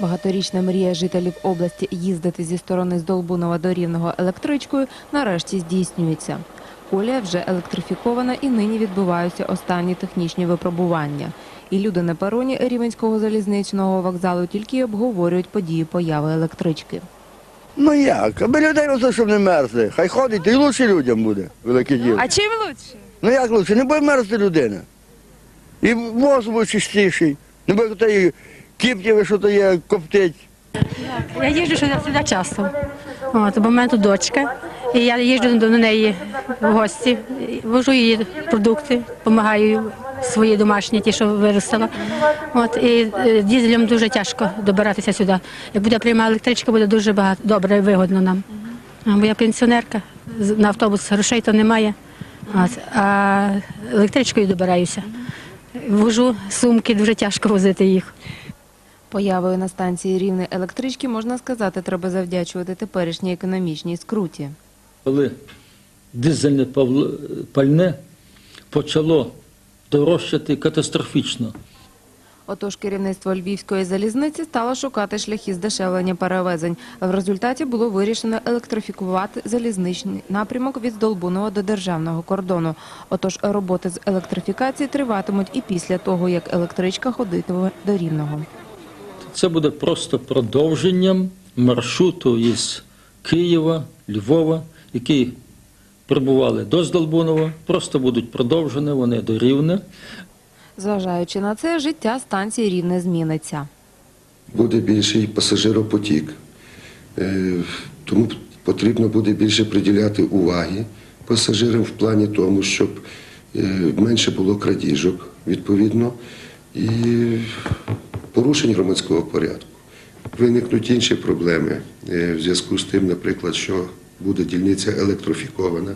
Багаторічна мрія жителів області їздити зі сторони Здолбунова до Рівного електричкою нарешті здійснюється. Колія вже електрифікована і нині відбуваються останні технічні випробування. І люди на пероні Рівенського залізничного вокзалу тільки й обговорюють події появи електрички. Ну як? Аби людей оце, щоб не мерзли. Хай ходить, і лучше людям буде, велике діло. А чим лучше? Ну як лучше? Не буде мерзти людина. І воздух буде чистіший. Не буде тієї кіптєві, що то є, коптить. Я їжджу сюди, часто. От, бо в мене тут дочка, і я їжджу до неї в гості, вожу її продукти, допомагаю свої домашні, ті, що виростила. От, і е, дізелем дуже тяжко добиратися сюди. Як буде пряма електричка, буде дуже багато добре і вигодно нам. Бо я пенсіонерка, на автобус грошей то немає, от, а електричкою добираюся. Вожу сумки, дуже тяжко возити їх. Появою на станції рівної електрички, можна сказати, треба завдячувати теперішній економічній скруті. коли дизельне пальне почало дорожчати катастрофічно. Отож, керівництво Львівської залізниці стало шукати шляхи здешевлення перевезень. В результаті було вирішено електрифікувати залізничний напрямок від Здолбунова до державного кордону. Отож, роботи з електрифікації триватимуть і після того, як електричка ходитиме до Рівного. Це буде просто продовженням маршруту із Києва, Львова, які прибували до Здолбунова, просто будуть продовжені вони до Рівне. Зважаючи на це, життя станції Рівне зміниться. буде більший пасажиропотік. Е, Тому потрібно буде більше приділяти уваги пасажирам в плані тому, щоб е, менше було крадіжок, відповідно, і порушень громадського порядку. Виникнуть інші проблеми е, в зв'язку з тим, наприклад, що буде дільниця електрофікована.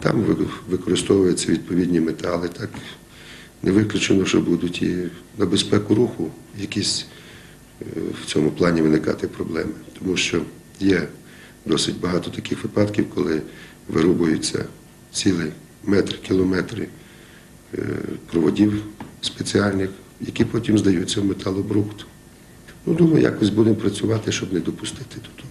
Там використовуються відповідні метали. Так не виключено, що будуть і на безпеку руху якісь е, в цьому плані виникати проблеми. Тому що є досить багато таких випадків, коли вирубуються цілі метри, кілометри е, проводів спеціальних, які потім здаються в металобрухт. Ну, думаю, якось будемо працювати, щоб не допустити до того.